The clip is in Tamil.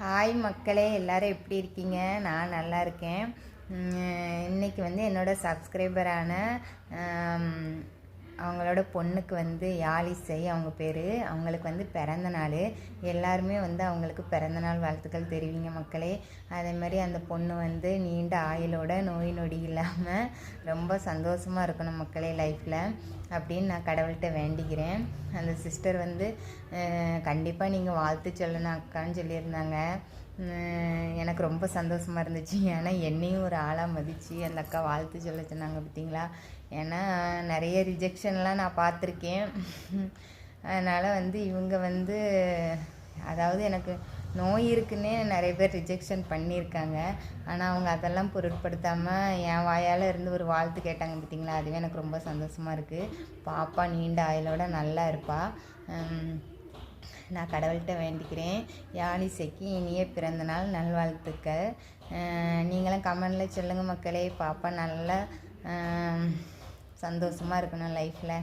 ஹாய் மக்களே எல்லோரும் எப்படி இருக்கீங்க? நான் நல்லா இருக்கேன். இன்றைக்கி இன்னைக்கு வந்து என்னோட சப்ஸ்கிரைபரான அவங்களோட பொண்ணுக்கு வந்து யாழிசை அவங்க பேர் அவங்களுக்கு வந்து பிறந்த நாள். எல்லாருமே வந்து அவங்களுக்கு பிறந்த நாள் வாழ்த்துக்கள் தெரிவிங்க மக்களே. அதே மாதிரி அந்த பொண்ணு வந்து நீண்ட ஆயுளோட நோய் நொடி இல்லாமல் ரொம்ப சந்தோஷமாக இருக்கணும் மக்களே லைஃப்பில் அப்படின்னு நான் கடவுள்கிட்ட வேண்டிக்கிறேன். அந்த சிஸ்டர் வந்து கண்டிப்பாக நீங்கள் வாழ்த்து சொல்லணும் அக்கான்னு சொல்லியிருந்தாங்க. எனக்கு ரொம்ப சந்தோஷமாக இருந்துச்சு. ஏன்னா என்னையும் ஒரு ஆளாக மதித்து அந்த அக்கா வாழ்த்து சொல்ல சொன்னாங்க பார்த்தீங்களா ஏன்னா நிறைய ரிஜெக்ஷன்லாம் நான் பார்த்துருக்கேன். அதனால் வந்து இவங்க வந்து அதாவது எனக்கு நோய் இருக்குன்னே நிறைய பேர் ரிஜெக்ஷன் பண்ணியிருக்காங்க. ஆனால் அவங்க அதெல்லாம் பொருட்படுத்தாமல் என் வாயால் இருந்து ஒரு வாழ்த்து கேட்டாங்க பார்த்தீங்களா அதுவே எனக்கு ரொம்ப சந்தோஷமாக இருக்குது பாப்பா நீண்ட ஆயுளோட நல்லா இருப்பாள் நான் கடவுள்கிட்ட வேண்டிக்கிறேன். யாழிசைக்கு இனிய பிறந்தநாள் நல்வாழ்த்துக்கள். நீங்களும் கமெண்டில் சொல்லுங்கள் மக்களே. பாப்பா நல்லா சந்தோஷமாக இருக்கணும் லைஃப்பில்